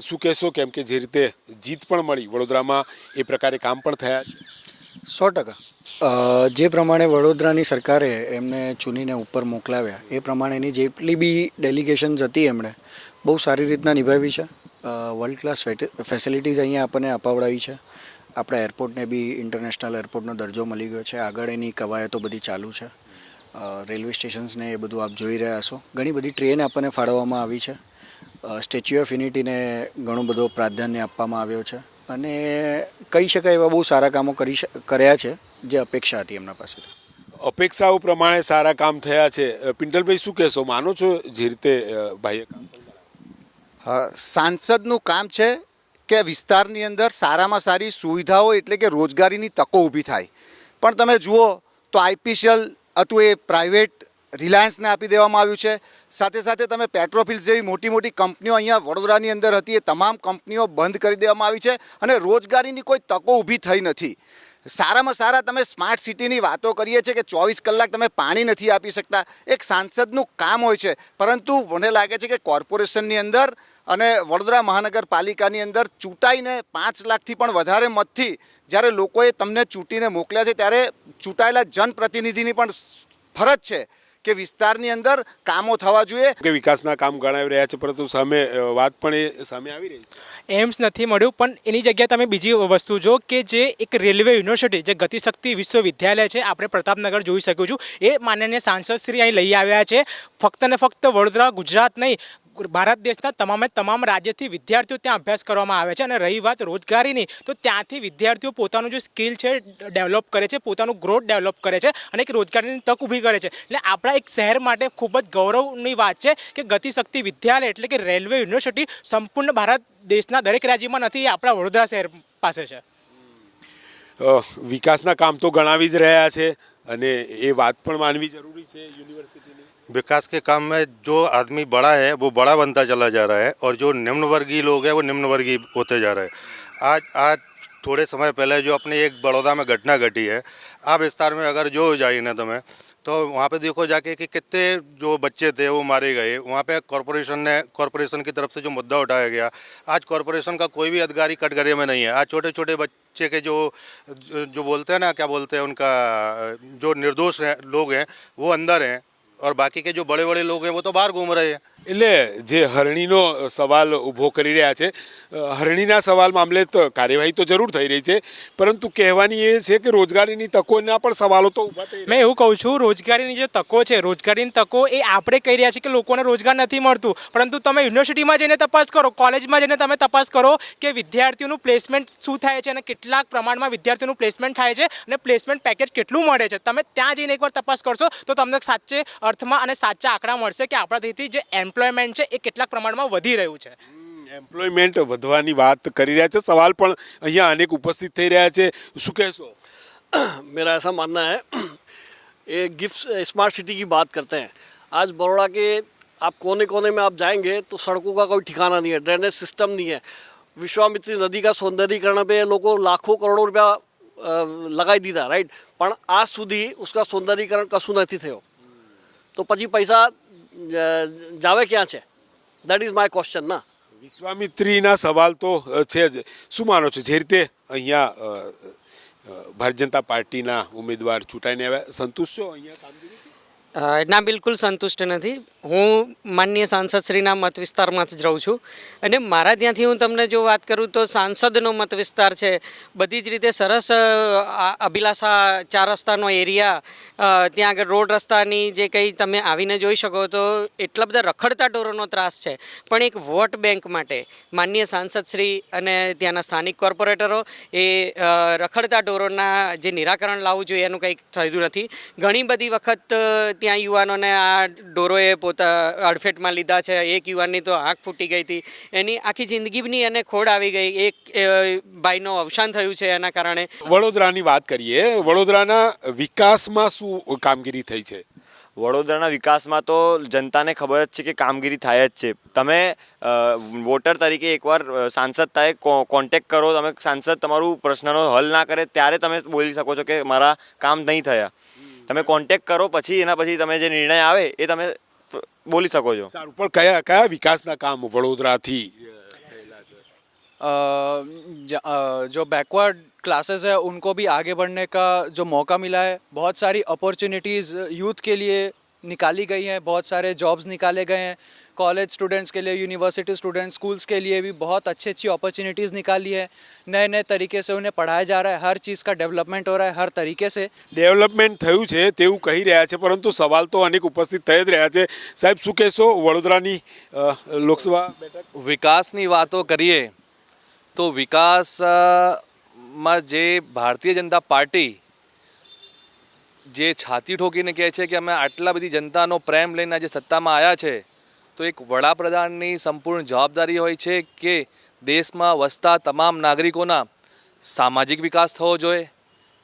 શું કહેશો કેમ કે જે રીતે જીત પણ મળી વડોદરામાં એ પ્રકારે કામ પણ થયા છે? સો ટકા. જે પ્રમાણે વડોદરાની સરકારે એમને ચૂનીને ઉપર મોકલાવ્યા, એ પ્રમાણેની જેટલી બી ડેલિગેશન્સ હતી એમણે, બહુ સારી રીતના નિભાવી છે. વર્લ્ડ ક્લાસ ફેસિલિટીઝ અહીંયા આપણને અપાવડાવી છે. આપણા એરપોર્ટને બી ઇન્ટરનેશનલ એરપોર્ટનો દરજ્જો મળી ગયો છે. આગળ એની કવાયતો બધી ચાલુ છે. રેલવે સ્ટેશન્સને એ બધું આપ જોઈ રહ્યા છો ઘણી બધી ટ્રેન આપણને ફાળવવામાં આવી છે. સ્ટેચ્યુ ઓફ યુનિટીને ઘણો બધો પ્રાધાન્ય આપવામાં આવ્યો છે. અને કહી શકાય એવા બહુ સારા કામો કરી કર્યા છે જે અપેક્ષા હતી એમના પાસેથી અપેક્ષાઓ પ્રમાણે સારા કામ થયા છે. પિંટલભાઈ પિન્ટલભાઈ શું કહેશો? માનો છો જે રીતે ભાઈએ કામ હા, સાંસદનું કામ છે કે વિસ્તારની અંદર સારામાં સારી સુવિધાઓ એટલે કે રોજગારીની તકો ઊભી થાય. પણ તમે જુઓ તો આઈપીસીએલ હતું એ પ્રાઇવેટ રિલાયન્સને આપી દેવામાં આવ્યું છે. સાથે સાથે તમે પેટ્રોફિલ્સ જેવી મોટી મોટી કંપનીઓ અહીંયા વડોદરાની અંદર હતી, એ તમામ કંપનીઓ બંધ કરી દેવામાં આવી છે અને રોજગારીની કોઈ તકો ઊભી થઈ નથી. સારામાં સારા તમે સ્માર્ટ સિટીની વાતો કરીએ છીએ કે ચોવીસ કલાક તમે પાણી નથી આપી શકતા. એક સાંસદનું કામ હોય છે, પરંતુ મને લાગે છે કે કોર્પોરેશનની અંદર અને વડોદરા મહાનગરપાલિકાની અંદર ચૂંટાઈને પાંચ લાખથી પણ વધારે મતથી જ્યારે લોકોએ તમને ચૂંટીને મોકલ્યા છે, ત્યારે ચૂંટાયેલા જનપ્રતિનિધિની પણ ફરજ છે. કે વિસ્તારની અંદર કામો થવા જોઈએ. કે વિકાસના કામ ગણાવી રહ્યા છે પરંતુ સામે વાત પણ એ સામે આવી રહી છે. એમ્સ નથી મળ્યું પણ એની જગ્યાએ તમે બીજી વસ્તુ જો કે જે એક રેલવે યુનિવર્સિટી જે ગતિશક્તિ વિશ્વવિદ્યાલય છે આપણે પ્રતાપનગર જોઈ શકું છું એ માનનીય સાંસદ શ્રી અહીં લઈ આવ્યા છે. ફક્ત ને ફક્ત વડોદરા ગુજરાત નહીં ભારત દેશના તમામે તમામ રાજ્યથી વિદ્યાર્થીઓ ત્યાં અભ્યાસ કરવામાં આવે છે અને રહી વાત રોજગારીની તો ત્યાંથી વિદ્યાર્થીઓ પોતાનું જે સ્કિલ છે, ડેવલપ કરે છે, પોતાનું ગ્રોથ ડેવલપ કરે છે અને એક રોજગારીની તક ઊભી કરે છે. એટલે આપણા એક શહેર માટે ખૂબ જ ગૌરવની વાત છે કે ગતિશક્તિ વિદ્યાલય એટલે કે રેલવે યુનિવર્સિટી સંપૂર્ણ ભારત દેશના દરેક રાજ્યમાં નથી આપણા વડોદરા શહેર પાસે છે. વિકાસના કામ તો ગણાવી જ રહ્યા છે. અને એ વાત પણ માનવી જરૂરી છે યુનિવર્સિટીની विकास के काम में जो आदमी बड़ा है वो बड़ा बनता चला जा रहा है और जो निम्न वर्गीय लोग हैं वो निम्न वर्गीय होते जा रहे हैं आज आज थोड़े समय पहले जो अपने एक बड़ौदा में घटना घटी है આ વિસ્તાર में अगर जो जाइए ना तुम्हें तो वहाँ पे देखो जाके कि कितने जो बच्चे थे वो मारे गए। वहाँ पे कॉरपोरेशन ने कॉरपोरेशन की तरफ़ से जो मुद्दा उठाया गया, आज कॉरपोरेशन का कोई भी अधिकारी कटघरे में नहीं है। आज छोटे छोटे बच्चे के जो जो बोलते हैं ना, क्या बोलते हैं उनका, जो निर्दोष लोग हैं, वो अंदर हैं और बाकी के जो बड़े बड़े लोग हैं, वो तो बाहर घूम रहे हैं। એટલે જે હરણીનો સવાલ ઊભો કરી રહ્યા છે હરણીના સવાલ મામલે તો, કાર્યવાહી તો જરૂર થઈ રહી છે, પરંતુ કહેવાની એ છે કે રોજગારીની તકોના પણ સવાલો તો ઊભા થઈ મેં એવું કહું છું, રોજગારીની જે તકો છે, રોજગારીની તકો એ આપણે કહી રહ્યા છીએ કે લોકોને રોજગાર નથી મળતું. પરંતુ તમે યુનિવર્સિટીમાં જઈને તપાસ કરો, કોલેજમાં જઈને તમે તપાસ કરો કે વિદ્યાર્થીઓનું પ્લેસમેન્ટ શું થાય છે અને કેટલાક પ્રમાણમાં વિદ્યાર્થીઓનું પ્લેસમેન્ટ થાય છે અને પ્લેસમેન્ટ પેકેજ કેટલું મળે છે. તમે ત્યાં જઈને એકવાર તપાસ કરશો તો તમને સાચે અર્થમાં અને સાચા આંકડા મળશે કે આપણાથી જે જે એમ્પ્લોયમેન્ટ છે એ કેટલાક પ્રમાણમાં વધી રહ્યું છે એમ્પ્લોયમેન્ટ વધવાની વાત કરી રહ્યા છે સવાલ પણ અહીંયા અનેક ઉપસ્થિત થઈ રહ્યા છે શું કહેશો मेरा ऐसा मानना है ये गिफ्ट स्मार्ट सिटी की बात करते हैं आज बड़ोड़ा के आप कोने कोने में आप जाएंगे तो सड़कों का कोई ठिकाना नहीं है ड्रेनेज सिस्टम नहीं है વિશ્વામિત્રી નદી કા સૌંદર્યીકરણ पे લોકો લાખો કરોડો રૂપિયા અ, લગાવી દીધા રાઈટ પણ આજ સુધી उसका સૌંદર્યીકરણ કશું નથી થયો તો પછી પૈસા અ, જાવે ક્યાં છે? દેટ ઇઝ માય ક્વેશ્ચન ના. વિશ્વામિત્રીના સવાલ તો છે જ. શું માનો છો? જે રીતે અહીંયા ભારતીય જનતા પાર્ટીના ઉમેદવાર ચૂંટાઈને આવ્યા? સંતુષ્ટ છો અહીંયા કામગીરી ના, બિલકુલ સંતુષ્ટ નથી. હું માનનીય સાંસદશ્રીના મત વિસ્તારમાંથી જ રહું છું. અને મારા ત્યાંથી હું તમને જો વાત કરું તો સાંસદનો મત વિસ્તાર છે. બધી જ રીતે સરસ અભિલાષા ચાર રસ્તાનો એરિયા ત્યાં આગળ રોડ રસ્તાની જે કંઈ તમે આવીને જોઈ શકો તો એટલા બધા રખડતા ઢોરોનો ત્રાસ છે. પણ એક વોટ બેંક માટે માનનીય સાંસદશ્રી અને ત્યાંના સ્થાનિક કોર્પોરેટરો એ રખડતા ઢોરોના જે નિરાકરણ લાવવું જોઈએ એનું કંઈક થયું નથી. ઘણી બધી વખત ત્યાં યુવાનોને આ ઢોરોએ પોતા અડફેટમાં લીધા છે. એક યુવાનની તો આંખ ફૂટી ગઈ હતી. એની આખી જિંદગીની એને ખોડ આવી ગઈ. એક ભાઈનો અવસાન થયું છે એના કારણે. વડોદરાની વાત કરીએ વડોદરાના વિકાસમાં શું કામગીરી થઈ છે? વડોદરાના વિકાસમાં તો જનતાને ખબર જ છે કે કામગીરી થાય જ છે. તમે વોટર તરીકે એકવાર સાંસદ થાય કોન્ટેક કરો તમે સાંસદ તમારું પ્રશ્નનો હલ ના કરે ત્યારે તમે બોલી શકો છો કે મારા કામ નહીં થયા. તમે કોન્ટેક કરો પછી એના પછી તમે જે નિર્ણય આવે એ તમે પ- બોલી શકો છો સારું પણ કયા કયા વિકાસના કામ વડોદરાથી અ, થયેલા अ, ज- अ, जो बैकवर्ड क्लासेस है उनको भी आगे बढ़ने का जो मौका मिला है बहुत सारी अपॉर्चुनिटीज़ यूथ के लिए निकाली गई हैं बहुत सारे जॉब्स निकाले गए हैं कॉलेज स्टूडेंट्स के लिए यूनिवर्सिटी स्टूडेंट्स स्कूल्स के लिए भी बहुत अच्छी अच्छी अपॉर्चुनिटीज़ निकाली है नए नए तरीके से उन्हें पढ़ाया जा रहा है हर चीज़ का डेवलपमेंट हो रहा है हर तरीके से ડેવલપમેન્ટ થયું છે તેવું કહી રહ્યા છે પરંતુ સવાલ તો અનેક ઉપસ્થિત થઈ જ રહ્યા છે સાહેબ શું કહેશો વડોદરાની અ, લોકસભા બેઠક વિકાસની વાતો કરીએ તો વિકાસ અ, માં જે ભારતીય જનતા પાર્ટી જે છાતી ઠોકીને કહે છે કે અમે આટલા બધી જનતાનો પ્રેમ લઈને આજે સત્તામાં આવ્યા છે, તો એક વડાપ્રધાનની સંપૂર્ણ જવાબદારી હોય છે કે દેશમાં વસતા તમામ નાગરિકોના સામાજિક વિકાસ થવો જોઈએ,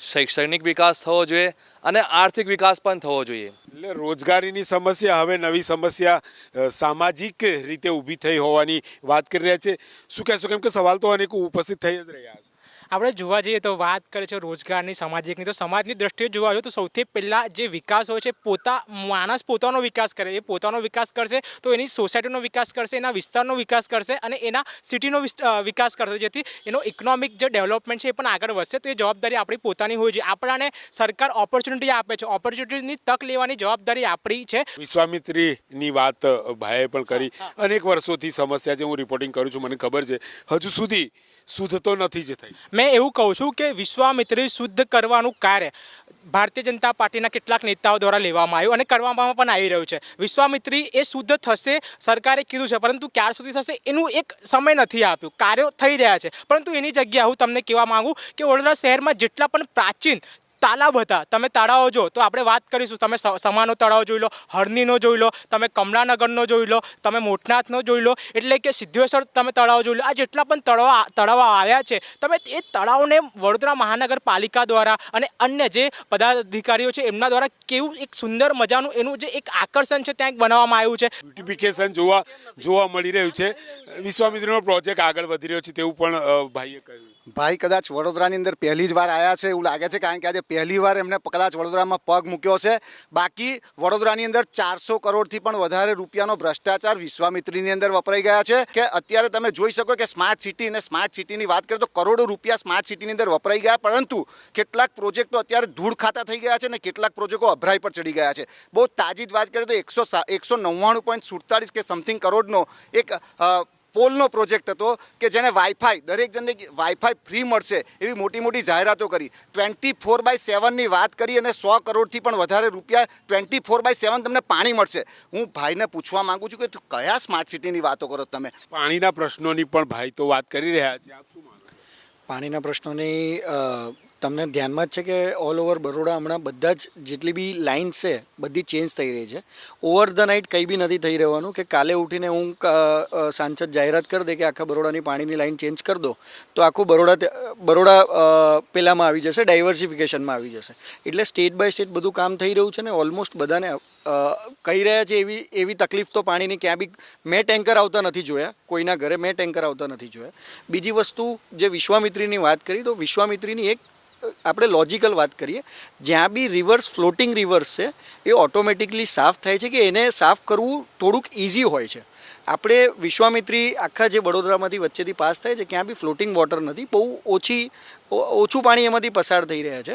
શૈક્ષણિક વિકાસ થવો જોઈએ અને આર્થિક વિકાસ પણ થવો જોઈએ. એટલે રોજગારીની સમસ્યા હવે નવી સમસ્યા સામાજિક રીતે ઊભી થઈ હોવાની વાત કરી રહ્યા છે. શું કહેશો? કેમ કે સવાલ તો અનેક ઉપસ્થિત થઈ જ રહ્યા છે. આપણે જોવા જઈએ તો વાત કરે છે રોજગારની સામાજિકની તો સમાજની દ્રષ્ટિએ જોવા જોઈએ તો સૌથી પહેલાં જે વિકાસ હોય છે પોતા માણસ પોતાનો વિકાસ કરે. એ પોતાનો વિકાસ કરશે તો એની સોસાયટીનો વિકાસ કરશે એના વિસ્તારનો વિકાસ કરશે અને એના સિટીનો વિકાસ કરશે. જેથી એનો ઇકોનોમિક જે ડેવલપમેન્ટ છે એ પણ આગળ વધશે. તો એ જવાબદારી આપણી પોતાની હોય છે. આપણાને સરકાર ઓપોર્ચ્યુનિટી આપે છે. ઓપોર્ચ્યુનિટીની તક લેવાની જવાબદારી આપણી છે. વિશ્વામિત્રીની વાત ભાઈએ પણ કરી. અનેક વર્ષોથી સમસ્યા છે. હું રિપોર્ટિંગ કરું છું. મને ખબર છે. હજુ સુધી સુધતો નથી જ થઈ. મેં એવું કહું છું કે વિશ્વામિત્રી શુદ્ધ કરવાનું કાર્ય ભારતીય જનતા પાર્ટીના કેટલાક નેતાઓ દ્વારા લેવામાં આવ્યું અને કરવામાં પણ આવી રહ્યું છે. વિશ્વામિત્રી એ શુદ્ધ થશે, સરકારે કીધું છે, પરંતુ ક્યાર સુધી થશે એનું એક સમય નથી આપ્યું. કાર્યો થઈ રહ્યા છે. પરંતુ એની જગ્યા હું તમને કહેવા માંગુ કે વડોદરા શહેરમાં જેટલા પણ પ્રાચીન તાલાબ હતા. તમે તળાવો જો તો આપણે વાત કરીશું. તમે સમાનો તળાવ જોઈ લો હરનીનો જોઈ લો, તમે કમલાનગરનો જોઈ લો, તમે મોટનાથનો જોઈ લો. એટલે કે સિદ્ધેશ્વર તમે તળાવ જોઈ લો. આ જેટલા પણ તળાવ તળાવ આવ્યા છે, તમે એ તળાવને વડોદરા મહાનગરપાલિકા દ્વારા અને અન્ય જે પદાધિકારીઓ છે, એમના દ્વારા કેવું એક સુંદર મજાનું એનું જે એક આકર્ષણ છે, ત્યાં બનાવવામાં આવ્યું છે. બ્યુટિફિકેશન જોવા જોવા મળી રહ્યું છે. વિશ્વામિત્રનો પ્રોજેક્ટ આગળ વધી રહ્યો છે તેવું પણ ભાઈએ કહ્યું. ભાઈ, કદાચ વડોદરાની અંદર પહેલી જ વાર આવ્યા છે એવું લાગે છે, કારણ કે આજે પહેલી વાર એમને કદાચ વડોદરામાં પગ મૂક્યો છે. બાકી વડોદરાની અંદર ચારસો કરોડથી પણ વધારે રૂપિયાનો ભ્રષ્ટાચાર વિશ્વામિત્રીની અંદર વપરાઈ ગયા છે. કે અત્યારે તમે જોઈ શકો કે સ્માર્ટ સિટી અને સ્માર્ટ સિટીની વાત કરીએ તો કરોડો રૂપિયા સ્માર્ટ સિટીની અંદર વપરાઈ ગયા, પરંતુ કેટલાક પ્રોજેક્ટો અત્યારે ધૂળ ખાતા થઈ ગયા છે અને કેટલાક પ્રોજેક્ટો અભરાઈ પર ચડી ગયા છે. બહુ તાજી જ વાત કરીએ તો એકસો એકસો નવ્વાણું પોઈન્ટ સુડતાલીસ કે સમથિંગ કરોડનો એક પોલનો પ્રોજેક્ટ હતો કે જેને વાઈફાઈ દરેક જણને વાઈફાઈ ફ્રી મળશે એવી મોટી મોટી જાહેરાતો કરી. ટ્વેન્ટી ફોર બાય સેવનની વાત કરી અને સો કરોડથી પણ વધારે રૂપિયા ટ્વેન્ટી ફોર બાય સેવન તમને પાણી મળશે. હું ભાઈને પૂછવા માંગુ છું કે કયા સ્માર્ટ સિટીની વાતો કરો તમે? પાણીના પ્રશ્નોની પણ ભાઈ તો વાત કરી રહ્યા છે. આપ શું પાણીના પ્રશ્નોની તમને ધ્યાનમાં જ છે કે ઓલ ઓવર બરોડા હમણાં બધા જ જેટલી બી લાઇન છે, બધી ચેન્જ થઈ રહી છે. ઓવર ધ નાઇટ કંઈ બી નથી થઈ રહેવાનું કે કાલે ઉઠીને હું સાંસદ જાહેરાત કરી દે કે આખા બરોડાની પાણીની લાઇન ચેન્જ કરી દો, તો આખું બરોડા બરોડા પેલામાં આવી જશે ડાયવર્સિફિકેશનમાં આવી જશે. એટલે સ્ટેટ બાય સ્ટેટ બધું કામ થઈ રહ્યું છે ને ઓલમોસ્ટ બધાને કહી રહ્યા છે એવી એવી તકલીફ તો પાણીની ક્યાં બી મેં ટેન્કર આવતા નથી જોયા, કોઈના ઘરે મેં ટેન્કર આવતા નથી જોયા. બીજી વસ્તુ જે વિશ્વામિત્રીની વાત કરી, તો વિશ્વામિત્રીની એક આપણે લોજિકલ વાત કરીએ જ્યાં બી રિવર્સ ફ્લોટિંગ રિવર્સ છે એ ઓટોમેટિકલી સાફ થાય છે કે એને સાફ કરવું થોડુંક ઇઝી હોય છે. આપણે વિશ્વામિત્રી આખા જે વડોદરામાંથી વચ્ચેથી પાસ થાય છે ક્યાં બી ફ્લોટિંગ વોટર નથી બહુ ઓછી ઓછું પાણી એમાંથી પસાર થઈ રહ્યા છે.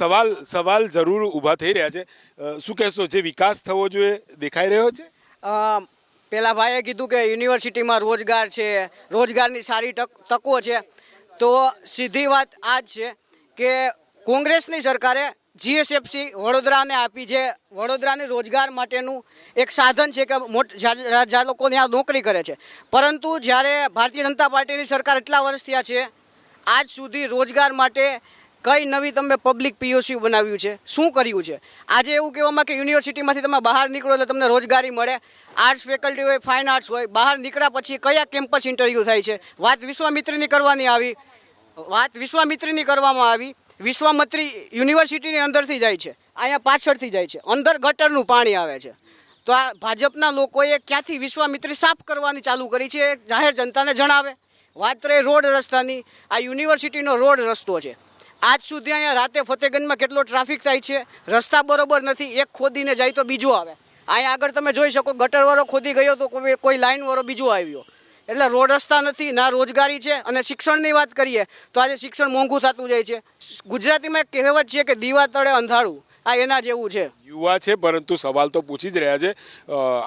સવાલ સવાલ જરૂર ઊભા થઈ રહ્યા છે. શું કહેશો જે વિકાસ થવો જોઈએ દેખાઈ રહ્યો છે? પહેલાં પેલા ભાઈએ કીધું કે યુનિવર્સિટીમાં રોજગાર છે રોજગારની સારી તક તકો છે. તો સીધી વાત આ જ છે. કે કોંગ્રેસની સરકારે જીએસએફસી વડોદરાને આપી જે વડોદરાને રોજગાર માટેનું એક સાધન છે કે મોટા જ્યાં લોકોને લોકો ત્યાં નોકરી કરે છે. પરંતુ જ્યારે ભારતીય જનતા પાર્ટીની સરકાર એટલા વર્ષ થયા છે, આજ સુધી રોજગાર માટે કઈ નવી તમે પબ્લિક પીઓસી બનાવ્યું છે? શું કર્યું છે? આજે એવું કહેવામાં કે યુનિવર્સિટીમાંથી તમે બહાર નીકળો એટલે તમને રોજગારી મળે. આર્ટ્સ ફેકલ્ટી હોય, ફાઇન આર્ટ્સ હોય, બહાર નીકળ્યા પછી કયા કેમ્પસ ઇન્ટરવ્યૂ થાય છે? વાત વિશ્વામિત્રની કરવાની આવી. વાત વિશ્વામિત્રીની કરવામાં આવી. વિશ્વામિત્રી યુનિવર્સિટીની અંદરથી જાય છે. અહીંયા પાછળથી જાય છે. અંદર ગટરનું પાણી આવે છે. તો આ ભાજપના લોકોએ ક્યાંથી વિશ્વામિત્રી સાફ કરવાની ચાલુ કરી છે એ જાહેર જનતાને જણાવે. વાત રહી રોડ રસ્તાની. આ યુનિવર્સિટીનો રોડ રસ્તો છે. આજ સુધી અહીંયા રાતે ફતેગંજમાં કેટલો ટ્રાફિક થાય છે? રસ્તા બરોબર નથી. એક ખોદીને જાય તો બીજો આવે. અહીંયા આગળ તમે જોઈ શકો, ગટરવાળો ખોદી ગયો તો કોઈ લાઇનવાળો બીજો આવ્યો. એટલે રોડ રસ્તા નથી, ના રોજગારી છે અને શિક્ષણની વાત કરીએ, તો આજે શિક્ષણ મોંઘું થતું જાય છે. ગુજરાતીમાં એક કહેવત છે કે દીવા તળે અંધારું. આ એના જેવું છે. યુવા છે, પરંતુ સવાલ તો પૂછી જ રહ્યા છે.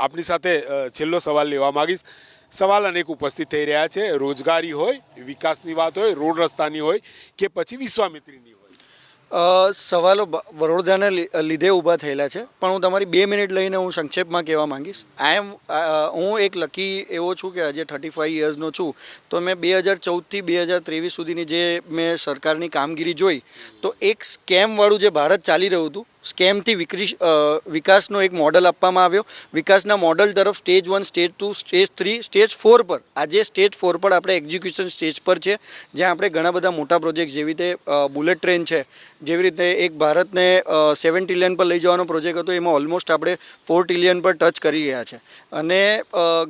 આપની સાથે છેલ્લો સવાલ લેવા માંગીશ. સવાલ અનેક ઉપસ્થિત થઈ રહ્યા છે. રોજગારી હોય, વિકાસની વાત હોય, રોડ રસ્તાની હોય કે પછી વિશ્વામિત્રીની સવાલો વડોદરાને લીધે ઊભા થયેલા છે. પણ હું તમારી બે મિનિટ લઈને હું સંક્ષેપમાં કહેવા માંગીશ. આઈ એમ હું એક લકી એવો છું કે આજે થર્ટી ફાઈવ યર્સનો છું. તો મેં બે હજાર ચૌદથી બે હજાર ત્રેવીસ સુધીની જે મેં સરકારની કામગીરી જોઈ, તો એક સ્કેમવાળું જે ભારત ચાલી રહ્યું હતું સ્કેમથી વિકરી વિકાસનો એક મોડલ આપવામાં આવ્યો. વિકાસના મોડલ તરફ stage one, stage two, stage three, stage four પર. આજે સ્ટેજ ફોર પર આપણે એક્ઝિક્યુશન સ્ટેજ પર છે, જ્યાં આપણે ઘણા બધા મોટા પ્રોજેક્ટ જેવી રીતે બુલેટ ટ્રેન છે, જેવી રીતે એક ભારતને સેવન ટ્રિલિયન પર લઈ જવાનો પ્રોજેક્ટ હતો, એમાં ઓલમોસ્ટ આપણે ફોર ટ્રિલિયન પર ટચ કરી રહ્યા છે. અને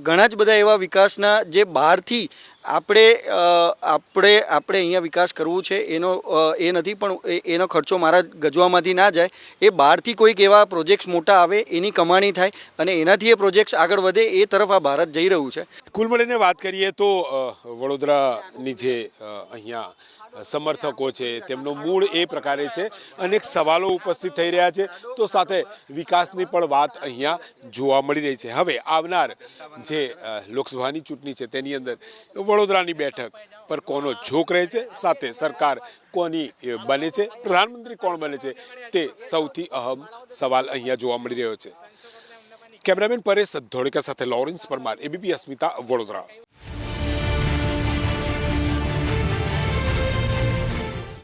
ઘણા જ બધા એવા વિકાસના જે બહારથી આપણે આપણે આપણે અહીંયા વિકાસ કરવું છે, એનો એ નથી, પણ એનો ખર્ચો મારા ગજવામાંથી ના જાય. એ બહારથી કોઈક એવા પ્રોજેક્ટ્સ મોટા આવે, એની કમાણી થાય, અને એનાથી એ પ્રોજેક્ટ્સ આગળ વધે, એ તરફ આ ભારત જઈ રહ્યું છે. કુલ મળીને વાત કરીએ તો વડોદરાની જે અહીંયા સમર્થકો છે, તેમનો મૂળ એ પ્રકારે છે અનેક સવાલો ઉપસ્થિત થઈ રહ્યા છે. તો સાથે વિકાસની પણ વાત અહીંયા જોવા મળી રહી છે. હવે આવનાર જે લોકસભાની ચૂંટણી છે તેની અંદર વડોદરાની બેઠક પર કોનો ઝોક રહે છે? સાથે સરકાર કોની બને છે? પ્રધાનમંત્રી કોણ બને છે? તે સૌથી અહમ સવાલ અહીંયા જોવા મળી રહ્યો છે. કેમેરામેન પરેશ ધોળકા સાથે લોરેન્સ પરમાર, એબીપી અસ્મિતા, વડોદરા.